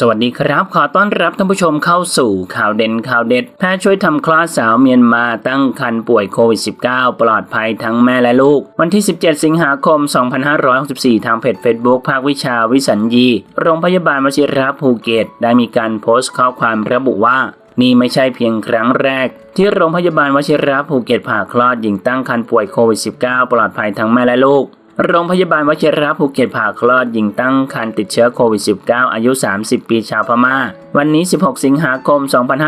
สวัสดีครับ ขอต้อนรับท่านผู้ชมเข้าสู่ข่าวเด่นข่าวเด็ด แพทย์ช่วยทำคลอดสาวเมียนมาตั้งครรภ์ป่วยโควิด -19 ปลอดภัยทั้งแม่และลูก วันที่ 17 สิงหาคม 2564 ทางเพจ Facebook ภาควิชาวิสัญญี โรงพยาบาลวชิรภูเก็ต ได้มีการโพสต์ข้อความระบุว่านี่ไม่ใช่เพียงครั้งแรก ที่โรงพยาบาลวชิรภูเก็ตผ่าคลอดหญิงตั้งครรภ์ป่วยโควิด -19 ปลอดภัยทั้งแม่และลูก โรงพยาบาลวชิระภูเก็ตผ่าคลอดหญิงตั้งครรภ์ติดเชื้อโควิด -19 อายุ 30 ปีชาวพม่า วันนี้ 16 สิงหาคม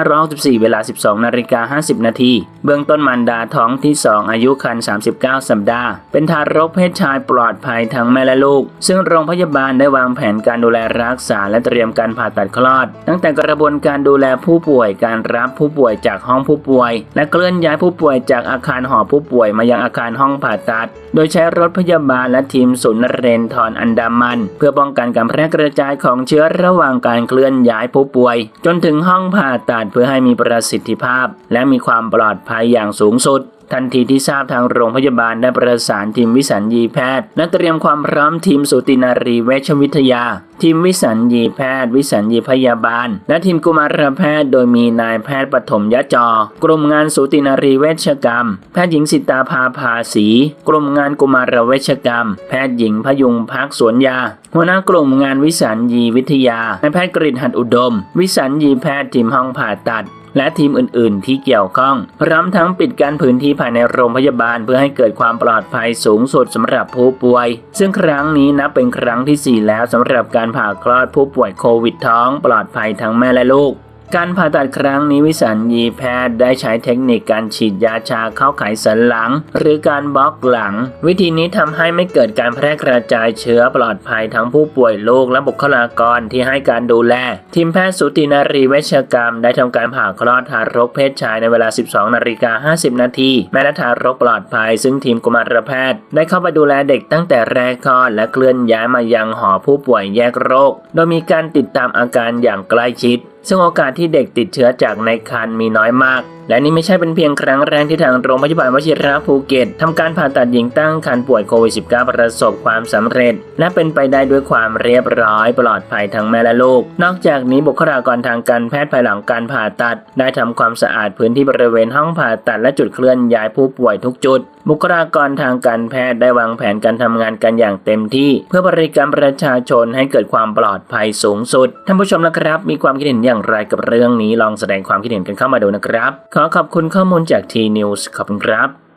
2564 เวลา 12 นาฬิกา 50 นาที เบื้องต้นมารดาท้องที่ 2 อายุครรภ์ 39 สัปดาห์ เป็นทารกเพศชายปลอดภัยทั้งแม่และลูก ซึ่งโรงพยาบาลได้วางแผนการดูแลรักษาและเตรียมการผ่าตัดคลอด ตั้งแต่กระบวนการดูแลผู้ป่วย การรับผู้ป่วยจากห้องผู้ป่วย และเคลื่อนย้ายผู้ป่วยจากอาคารหอผู้ป่วยมายังอาคารห้องผ่าตัด โดยใช้รถพยาบาลและทีมศูนย์นเรนทรอันดามัน เพื่อป้องกันการแพร่กระจายของเชื้อระหว่างการเคลื่อนย้ายผู้ป่วย จนถึงห้องผ่าตัดเพื่อให้มีประสิทธิภาพ และมีความปลอดภัยอย่างสูงสุด ทันทีที่ทราบทางโรงพยาบาลได้ประสานทีมวิสัญญีแพทย์และเตรียมความพร้อมทีมสูตินารีเวชวิทยา ทีมวิสัญญีแพทย์ วิสัญญีพยาบาล และทีมกุมารแพทย์ โดยมีนายแพทย์ปฐมยะจอกลุ่มงานสูตินารีเวชกรรม แพทย์หญิงสิตาภาภาสีกลุ่มงานกุมารเวชกรรม แพทย์หญิงพยุงพักสวนยาหัวหน้ากลุ่มงานวิสัญญีวิทยานายแพทย์กรินหัดอุดม วิสัญญีแพทย์ทีมห้องผ่าตัดและทีมอื่น ๆ ที่เกี่ยวข้อง พร้อมทั้งปิดการพื้นที่ภายในโรงพยาบาลเพื่อให้เกิดความปลอดภัยสูงสุดสำหรับผู้ป่วย ซึ่งครั้งนี้นับเป็นครั้งที่ 4 แล้วสำหรับการผ่าคลอดผู้ป่วยโควิดท้อง ปลอดภัยทั้งแม่และลูก การผ่าตัดครั้งนี้วิสัญญีแพทย์ได้ใช้เทคนิคการฉีดยาชาเข้าไขสันหลัง หรือการบล็อกหลัง วิธีนี้ทำให้ไม่เกิดการแพร่กระจายเชื้อปลอดภัยทั้งผู้ป่วยลูกและบุคลากรที่ให้การดูแล ทีมแพทย์สูตินารีเวชกรรม ได้ทำการผ่าคลอดทารกเพศชายในเวลา 12นาฬิกา50 นาทีแม่และทารกปลอดภัย ซึ่งทีมกุมารแพทย์ ได้เข้าไปดูแลเด็กตั้งแต่แรกคลอดและเคลื่อนย้ายมายังหอผู้ป่วยแยกโรค โดยมีการติดตามอาการอย่างใกล้ชิดซึ่งโอกาสที่เด็กติดเชื้อจากในครรภ์มีน้อยมาก และนี่ไม่ใช่เป็นเพียงครั้งแรกที่ทางโรงพยาบาลวชิระภูเก็ตทำการผ่าตัดหญิงตั้งครรภ์ป่วยโควิด -19 ประสบความสำเร็จ และเป็นไปได้ด้วยความเรียบร้อยปลอดภัยทั้งแม่และลูก นอกจากนี้บุคลากรทางการแพทย์ภายหลังการผ่าตัด ได้ทำความสะอาดพื้นที่บริเวณห้องผ่าตัดและจุดเคลื่อนย้ายผู้ป่วยทุกจุดบุคลากรทางการแพทย์ได้วางแผนการทำงานกันอย่างเต็มที่ เพื่อบริการประชาชนให้เกิดความปลอดภัยสูงสุดท่านผู้ชมนะครับ มีความคิดเห็นอย่างไรกับเรื่องนี้ลองแสดงความคิดเห็นกันเข้ามาดูนะครับขอขอบคุณข้อมูลจาก T News ขอบคุณครับ